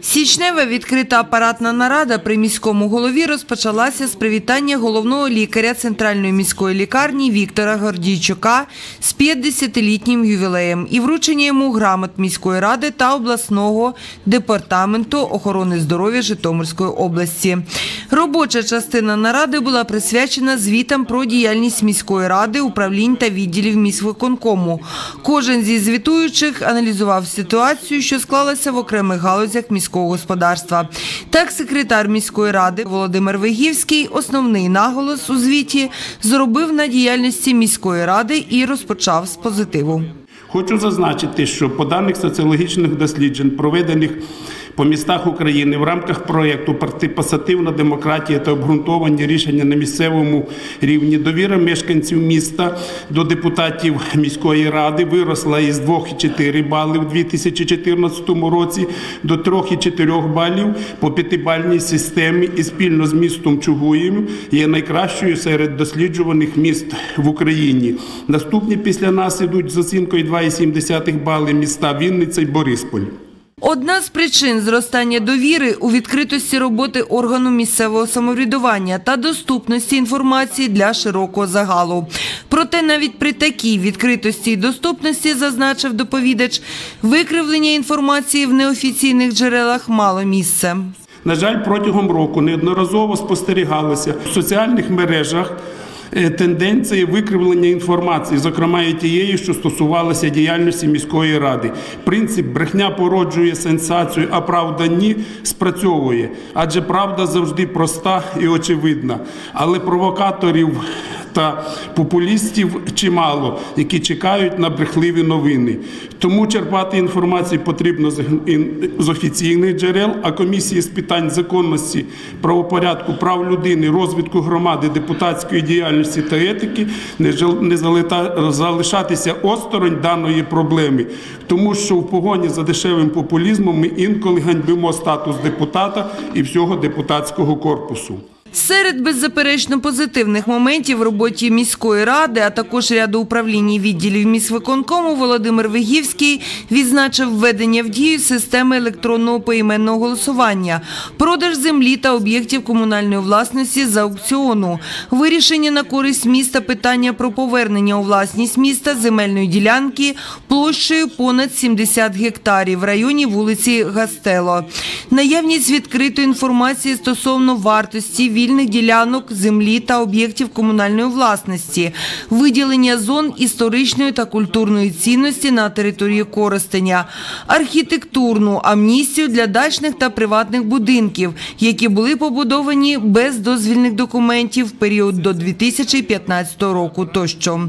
Січнева відкрита апаратна нарада при міському голові розпочалася з привітання головного лікаря Центральної міської лікарні Віктора Гордійчука з 50-літнім ювілеєм і вручення йому грамот міської ради та обласного департаменту охорони здоров'я Житомирської області. Робоча частина наради була присвячена звітам про діяльність міської ради, управлінь та відділів міськвиконкому. Кожен зі звітуючих аналізував ситуацію, що склалася в окремих галузях міського господарства. Так, секретар міської ради Володимир Вигівський основний наголос у звіті зробив на діяльності міської ради і розпочав з позитиву. Хочу зазначити, що по даних соціологічних досліджень, проведених по містах України в рамках проєкту «Партипасативна демократія та обґрунтовані рішення на місцевому рівні, довіра мешканців міста до депутатів міської ради виросла із 2,4 бали в 2014 році до 3,4 балів по п'ятибальній системі і спільно з містом Чугуєм є найкращою серед досліджуваних міст в Україні. Наступні після нас ідуть з оцінкою 2,7 бали міста Вінниця і Борисполь. Одна з причин зростання довіри у відкритості роботи органу місцевого самоврядування та доступності інформації для широкого загалу. Проте навіть при такій відкритості і доступності, зазначив доповідач, викривлення інформації в неофіційних джерелах мало місце. На жаль, протягом року неодноразово спостерігалося в соціальних мережах. Е, Тенденції викривлення інформації, зокрема і тієї, що стосувалася діяльності міської ради. Принцип брехня породжує сенсацію, а правда ні спрацьовує. Адже правда завжди проста і очевидна. Але провокаторів та популістів чимало, які чекають на брехливі новини. Тому черпати інформацію потрібно з офіційних джерел, а комісії з питань законності, правопорядку, прав людини, розвитку громади, депутатської діяльності та етики не залишатися осторонь даної проблеми, тому що в погоні за дешевим популізмом ми інколи ганьбимо статус депутата і всього депутатського корпусу. Серед беззаперечно позитивних моментів в роботі міської ради, а також ряду управлінь і відділів міськвиконкому Володимир Вигівський відзначив введення в дію системи електронного поіменного голосування, продаж землі та об'єктів комунальної власності за аукціону, вирішення на користь міста питання про повернення у власність міста земельної ділянки площею понад 70 гектарів в районі вулиці Гастело, наявність відкритої інформації стосовно вартості вільних ділянок землі та об'єктів комунальної власності, виділення зон історичної та культурної цінності на території користення, архітектурну амністію для дачних та приватних будинків, які були побудовані без дозвільних документів в період до 2015 року тощо.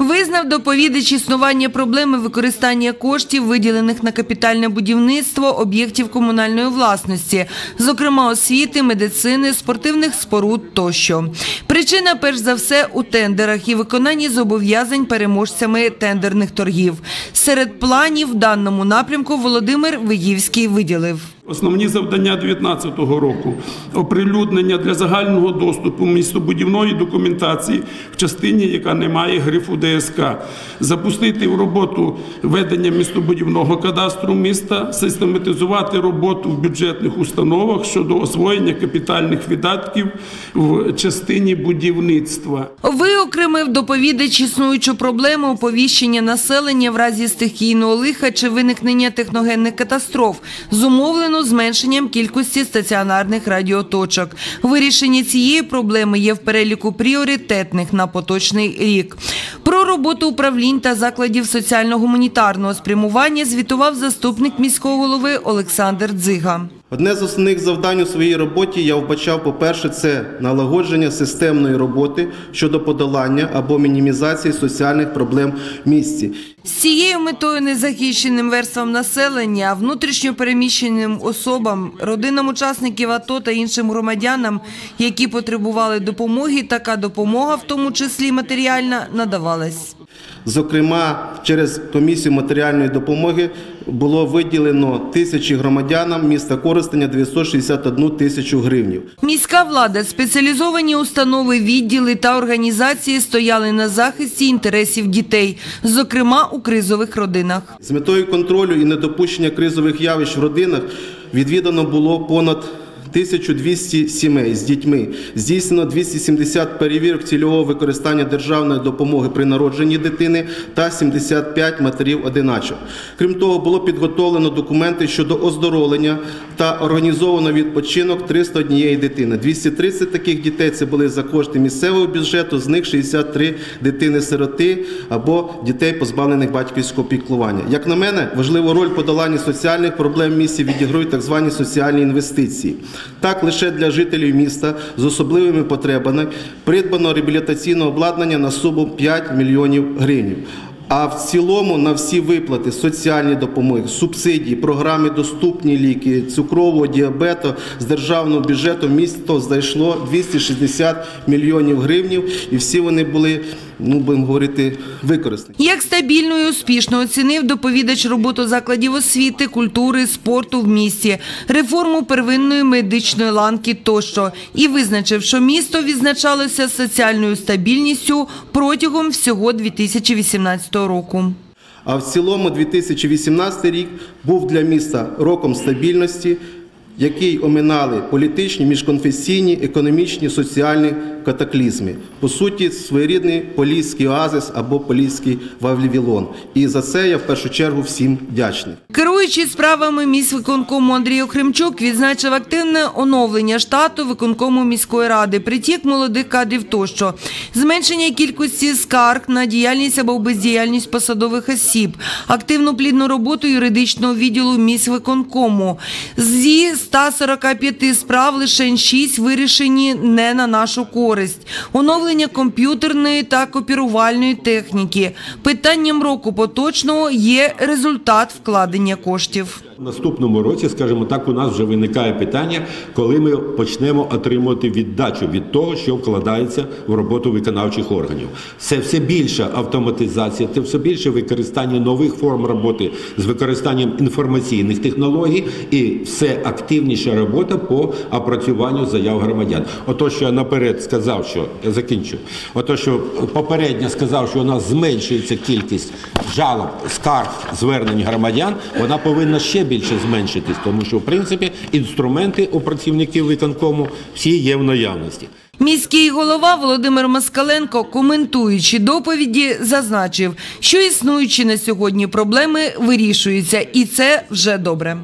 Визнав доповідач існування проблеми використання коштів, виділених на капітальне будівництво об'єктів комунальної власності, зокрема освіти, медицини, спортивних споруд тощо. Причина, перш за все, у тендерах і виконанні зобов'язань переможцями тендерних торгів. Серед планів в даному напрямку Володимир Виївський виділив. Основні завдання 2019 року оприлюднення для загального доступу містобудівної документації в частині, яка не має грифу ДСК, запустити в роботу ведення містобудівного кадастру міста, систематизувати роботу в бюджетних установах щодо освоєння капітальних видатків в частині будівництва. Виокремив доповідач існуючу проблему оповіщення населення в разі стихійного лиха чи виникнення техногенних катастроф, зумовлено зменшенням кількості стаціонарних радіоточок. Вирішення цієї проблеми є в переліку пріоритетних на поточний рік. Про роботу управлінь та закладів соціально-гуманітарного спрямування звітував заступник міського голови Олександр Дзига. Одне з основних завдань у своїй роботі я вбачав, по-перше, це налагодження системної роботи щодо подолання або мінімізації соціальних проблем в місті. З цією метою незахищеним верствам населення, внутрішньо переміщеним особам, родинам учасників АТО та іншим громадянам, які потребували допомоги, така допомога, в тому числі матеріальна, надавалась. Зокрема, через комісію матеріальної допомоги було виділено тисячі громадянам міста користення 961 тисячу гривнів. Міська влада, спеціалізовані установи, відділи та організації стояли на захисті інтересів дітей, зокрема у кризових родинах. З метою контролю і недопущення кризових явищ в родинах відвідано було понад 1200 сімей з дітьми. Здійснено 270 перевірок цільового використання державної допомоги при народженні дитини та 75 матерів одиначок. Крім того, було підготовлено документи щодо оздоровлення та організовано відпочинок 301 дитини. 230 таких дітей це були за кошти місцевого бюджету, з них 63 дитини-сироти або дітей, позбавлених батьківського піклування. Як на мене, важливу роль в подоланні соціальних проблем в місті відіграють так звані соціальні інвестиції. Так, лише для жителів міста з особливими потребами придбано реабілітаційне обладнання на суму 5 мільйонів гривень. А в цілому на всі виплати, соціальні допомоги, субсидії, програми доступні ліки, цукрового діабету з державного бюджету місто знайшло 260 мільйонів гривень, і всі вони були, ну будемо говорити, використані. Як стабільно і успішно оцінив доповідач роботу закладів освіти, культури, спорту в місті, реформу первинної медичної ланки тощо і визначив, що місто відзначалося соціальною стабільністю протягом всього 2018 року. А в цілому 2018 рік був для міста роком стабільності, який оминали політичні, міжконфесійні, економічні, соціальні катаклізми. По суті, своєрідний поліський оазис або поліський Вавилон. І за це я в першу чергу всім вдячний. Керуючий справами міськвиконкому Андрій Охремчук відзначив активне оновлення штату виконкому міської ради, притік молодих кадрів тощо, зменшення кількості скарг на діяльність або бездіяльність посадових осіб, активну плідну роботу юридичного відділу міськвиконкому. Зі 145 справ лише 6 вирішені не на нашу користь. Оновлення комп'ютерної та копірувальної техніки. Питанням року поточного є результат вкладення коштів. Наступному році, скажімо так, у нас вже виникає питання, коли ми почнемо отримувати віддачу від того, що вкладається в роботу виконавчих органів. Це все більша автоматизація, це все більше використання нових форм роботи з використанням інформаційних технологій і все активніша робота по опрацюванню заяв громадян. Ото, що я наперед сказав, що я закінчу. Ото, що попередньо сказав, що у нас зменшується кількість жалоб, скарг, звернень громадян, вона повинна ще більше зменшитись, тому що в принципі інструменти у працівників виконкому всі є в наявності. Міський голова Володимир Москаленко, коментуючи доповіді, зазначив, що існуючі на сьогодні проблеми вирішуються, і це вже добре.